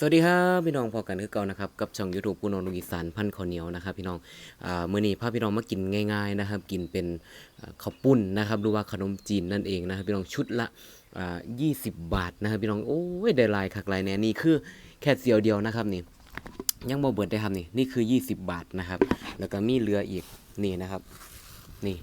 สวัสดีครับพี่น้องพอกันคือเก่านะครับกับช่อง YouTube ปูนองลุงอีสานพันข้าวเหนียวนะครับพี่น้องอ่ามื้อนี้พาพี่น้องมากินง่ายๆนะครับ กินเป็นข้าวปุ้นนะครับหรือว่าขนมจีนนั่นเองนะครับพี่น้องชุดละอ่า20บาทนะครับพี่น้องโอ้ยได้ลายคักลายแน่นี่คือแค่เสียวเดียวนะครับนี่ยังบ่เบิดได้ครับนี่นี่คือ 20 บาทนะครับ แล้วก็มีเหลืออีกนี่นะครับ นี่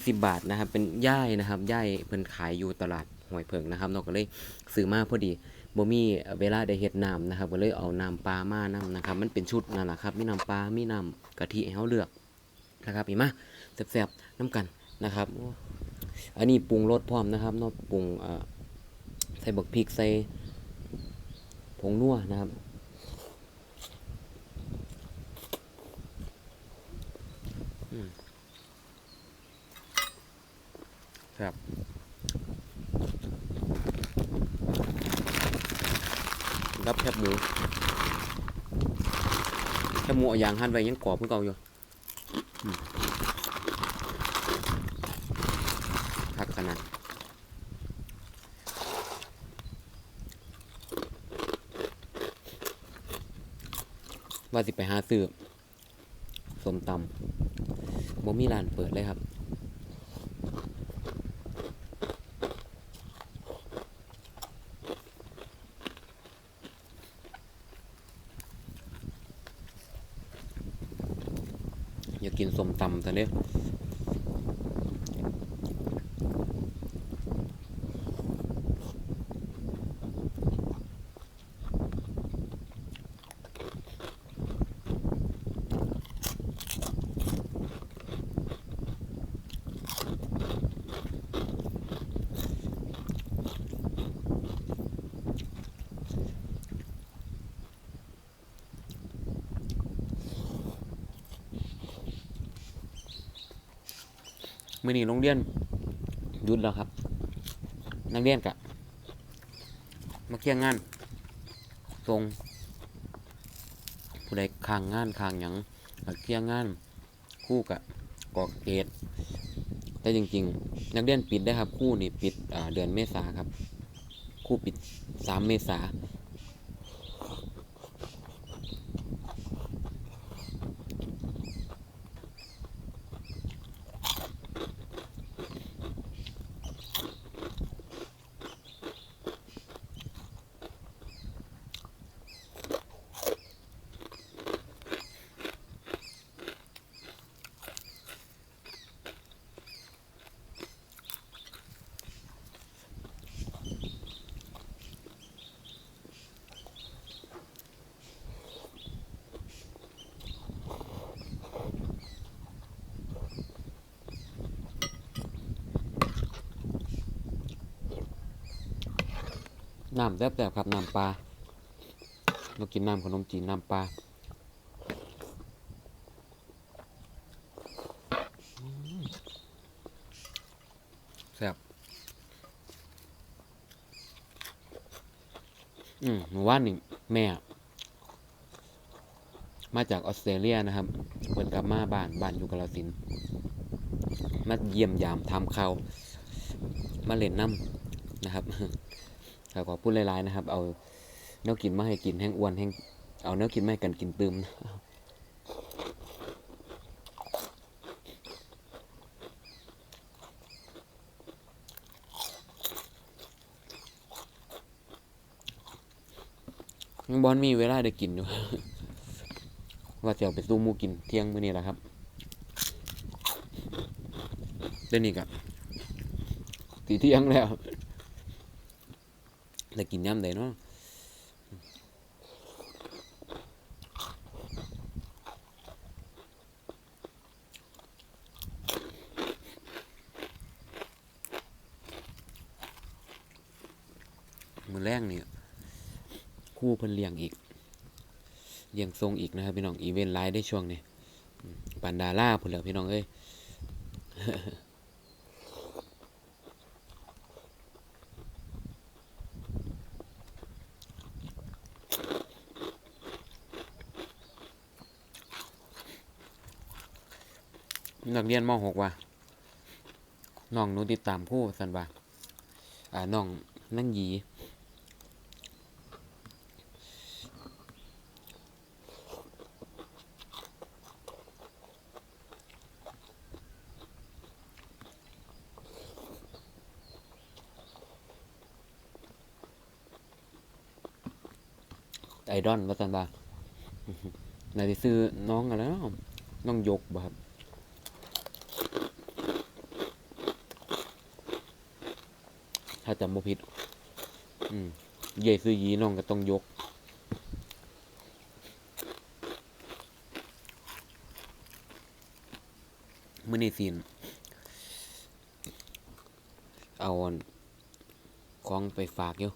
20 บาทนะครับ เป็นย่ายนะครับย่ายเพิ่นขายอยู่ตลาดหวยเพิงนะครับเนอกก็เลยซื้อมาพอดี บ่มีเวลาได้เฮ็ดน้ำนะครับ ก็เลยเอาน้ำปลามานํนะครับ มันเป็นชุดนั่นแหละครับ มีน้ำปลา มีน้ำกะทิให้เฮาเลือกนะครับอีมาแซ่บๆน้ำกันนะครับ อันนี้ปรุงรสพร้อมนะครับนอกปรุงใส่บักพริกใส่ผงนัวนะครับครับ รับแคบหมูแคบหมูเอายางหั่นไว้ยังกรอบเพิ่งเก่าอยู่พักขนาดว่าสิไปหาซื้อสมตำบ่มีร้านเปิดเลยครับ อยากกินส้มตำแต่เนี้ย มื่อนี้โรงเรียนหยุดแล้วครับ นักเรียนกะมาเคลียร์งานทรงผู้ใดค้างงานค้างหยังมาเคลียร์งานคู่กะกอกเกตแต่จริง ๆ นักเรียนปิดได้ครับคู่นี่ปิดเดือนเมษาครับ คู่ปิดสามเมษา น้ำแซ่บๆครับน้ำปลาเรากินน้ำขนมจีนน้ำปลาแซ่บอืมหมู่บ้านนี่แม่ มาจากออสเตรเลียนะครับเปิดกลับมาบ้านบ้านอยู่กาลสินมาเยี่ยมยามทำข่าวมาเล่นน้ำนะครับ ครับขอพูดหลายๆนะครับ เอาเนื้อกินมาให้กินแห้งอ้วนแห้งเอาเนื้อกินมาให้กันกินตืมนะบอลมีเวลาได้กินอยู่ว่าเจะเอาไปสู้มูกินเที่ยงมื้อนี้แหละครับเดี๋ยวนี้กับตีเที่ยงแล้ว แล้วกินย่ำใดเนาะมือแรกนี่คู่เพิ่นเลี้ยงอีกเลี้ยงทรงอีกนะครับพี่น้องอีเวนต์ไลฟ์ได้ช่วงนี้ปันดาล่าพุ่นแหล้วพี่น้องเอ้ย นักเรียนม .6 ว่าน้องหนูติดตามผู้สันว่าอ่าน้องนั่งยีไอดอนมาสันบาไหนที่ซื้อน้องกันแล้วน้องยกบ่ครับาจำบ่ผิด อืมเย่ซื้อยีน้องก็ต้องยก มื่อนี้สิเอาของไปฝากอยู่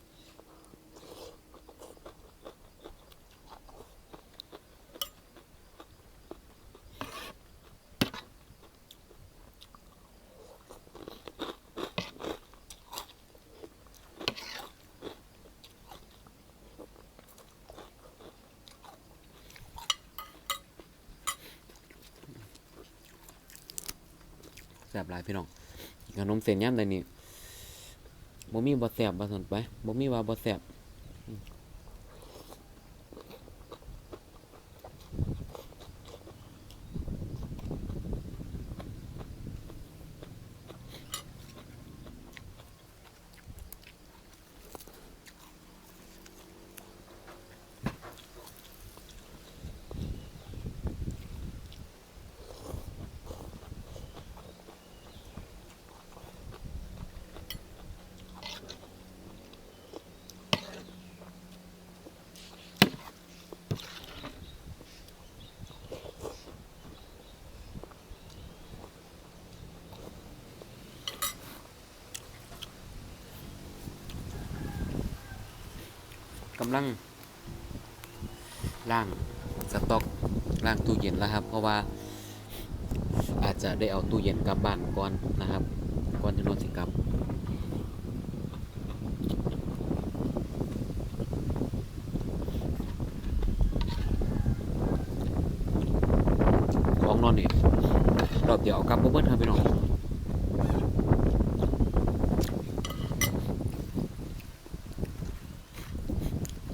แซ่บหลายพี่น้องขนมเส้นย่ำใดนี่บ่มีบ่แซ่บบ่สนไปบ่มีว่าบ่แซ่บำลังล่างสต็อกล่างตู้เย็นแล้วครับ เพราะว่าอาจจะได้เอาตู้เย็นกลับบ้านก่อนนะครับ ก่อนจะนอนสิกลับของนอนนี่รอบเดียวเอากลับเบิดครับพี่น้อง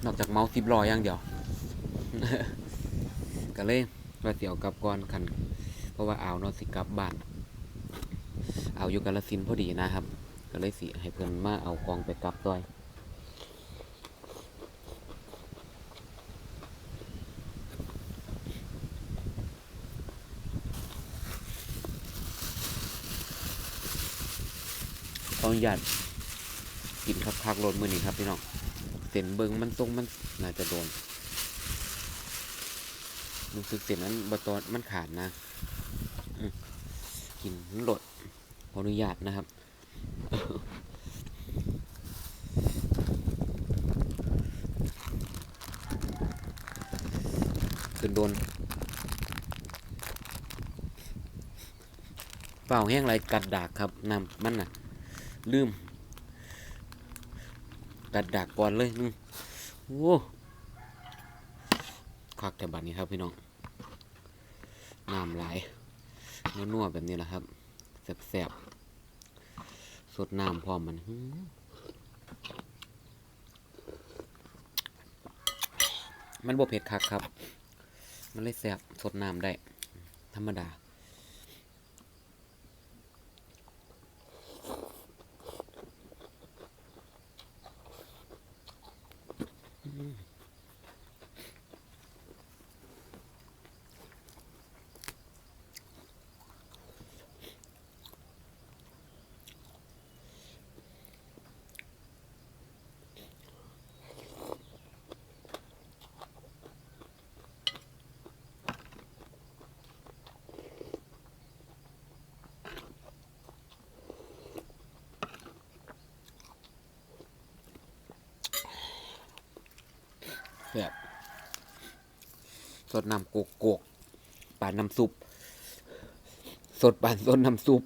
นอกจาก เมาส์สิบล้ออย่างเดียวก็เลยว่าสิเอากลับก่อนคัน เพราะว่าอ่าวนอนสิกลับบ้าน เอาอยู่กาลสินพอดีนะครับ ก็เลยสิให้เพิ่นมาเอาของไปกลับด้วยขออนุญาตกินคักๆรถมือนี้ครับพี่น้อง เส้นเบิงมันตรงมันน่าจะโดนรู้สึกเส้นนั้นบตอนมันขาดนะกินมันหลดขออนุญาตนะครับขึ้นโดนเปล่าแห้งไรกัดดากครับน้ำมันน่ะ ลืม กัดดากก่อนเลยอืมโอ้คักแต่บัดนี้ครับพี่น้องน้ำไหลนัวๆแบบนี้แหละครับแสบๆสดน้ำพร้อมมันมันบ่เผ็ดคักครับ มันเลยแสบสดน้ำได้ ธรรมดา แบบสดน้ำโกกโกกปานน้ำซุป สดปานสดน้ำซุป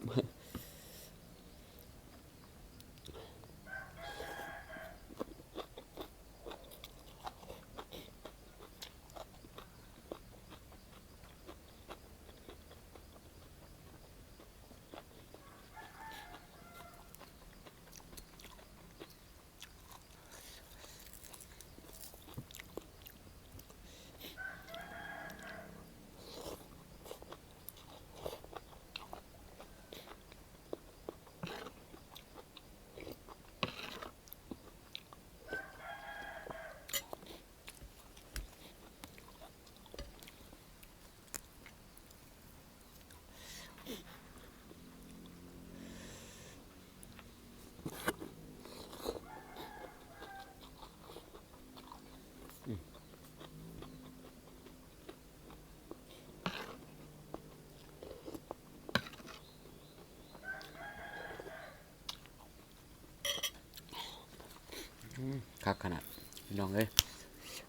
คักขนาดพี่น้องเอ้ย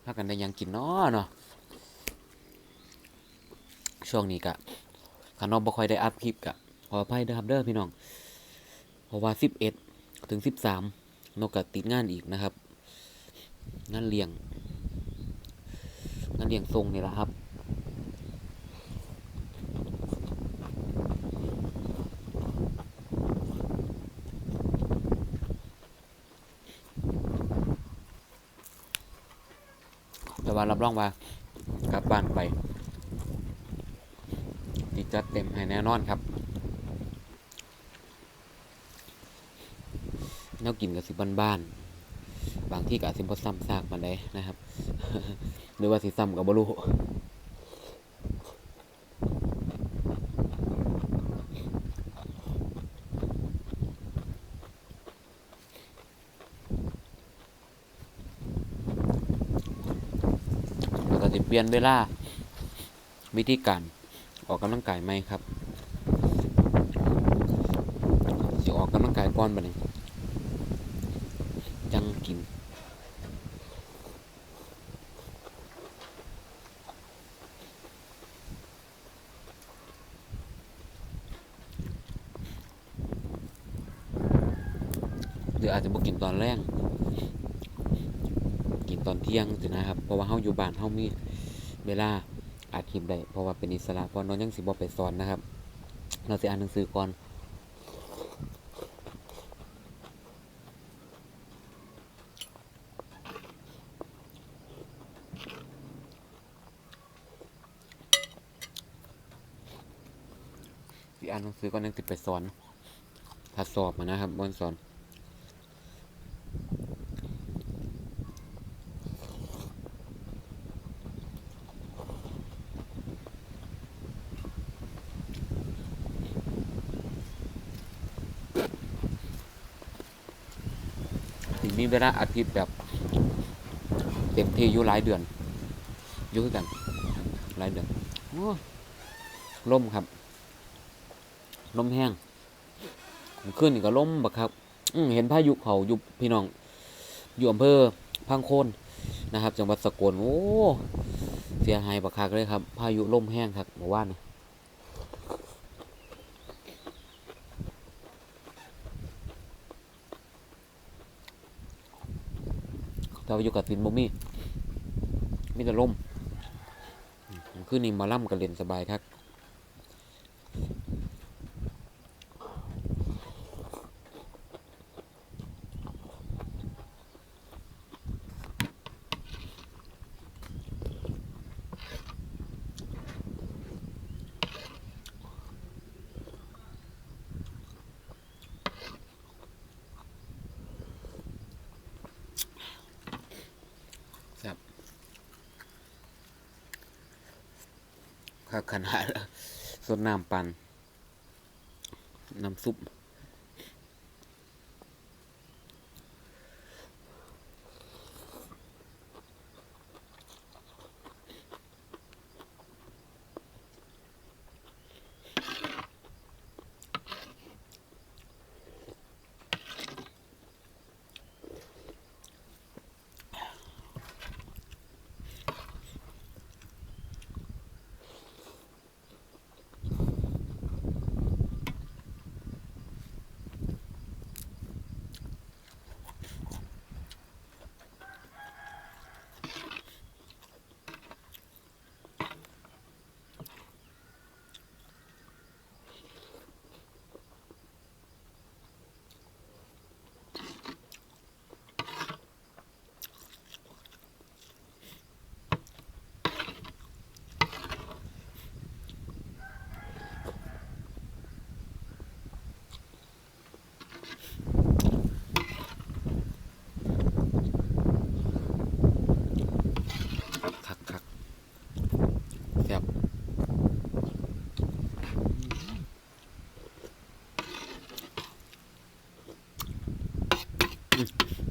พากันได้ยังกินเนาะเนาะช่วงนี้กะขันนอบ่ค่อยได้อัพคลิปกะขออภัยเด้อครับเด้อพี่น้องเพราะว่าสิบเอ็ดถึงสิบสามนกกะติดงานอีกนะครับ งานเลี้ยง งานเลี้ยงทรงนี่แหละครับ แต่ว่า รับรองว่ากลับบ้านไปนี่จัดเต็มให้แน่นอนครับแนวกินกับสิบ้านๆบางที่กับสิบ่ซ้ำซากมาได้นะครับ หรือว่าสิซ้ำกับบรู้แลี่ยนเวลา วิธีการออกกำลังกายไหมครับสิออกกำลังกายก่อนบัดนี้จังกินหรืออาจจะบ่กินตอนแรกกินตอนเที่ยงสินะครับ เพราะว่าเฮาอยู่บ้านเฮามี เวลาอาจคลิปได้เพราะว่าเป็นอิสระเพราะน้องยังสิบ่ไปสอนนะครับ เราสิอ่านหนังสือก่อนสิอ่านหนังสือก่อนยังสิไปสอนถ้าสอบมานะครับบนสอน สิมี เวลาอาทิตย์แบบเต็มที่อยู่หลายเดือนอยู่คือกันหลายเดือนอล่มครับลมแห้งขึ้นก็ล่มบักครับเห็นพายุเขาอยู่พี่น้อง อยู่อำเภอพังโคนนะครับ จังหวัดสกลโอ้เสียหายบักคักเลยครับ พายุล่มแห้งครับเมื่อวานนี่แถ้าอยู่กับสินบ่มีมีแต่ลมอืมขึ้นนี่มาล่ำกันเล่นสบายครับ ข้าขนาดสดน้ำปันน้ำซุป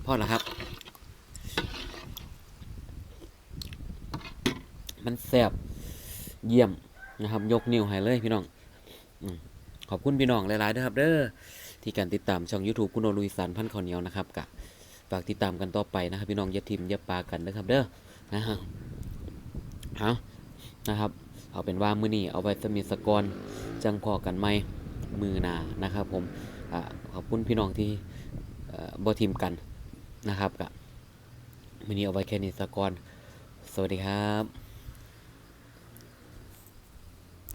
พ่อเหรอครับ มันแสบเยี่ยมนะครับ ยกนิ้วให้เลยพี่น้องขอบคุณพี่น้องหลายๆนะครับเด้อที่การติดตามช่อง YouTube คุณโอลุยสันพันข้าวเนียวนะครับกะฝากติดตามกันต่อไปนะครับ พี่น้องยัดทิมยัดปลากันนะครับเด้อนะฮะนะครับ เอาเป็นว่ามือนี่เอาไปสมิสกรจังพอกันไหมมือนานะครับ ผมอขอบคุณพี่น้องที่บอทีมกัน นะครับกับมินิเอาไว้แค่นี้สะก่อนสวัสดีครับ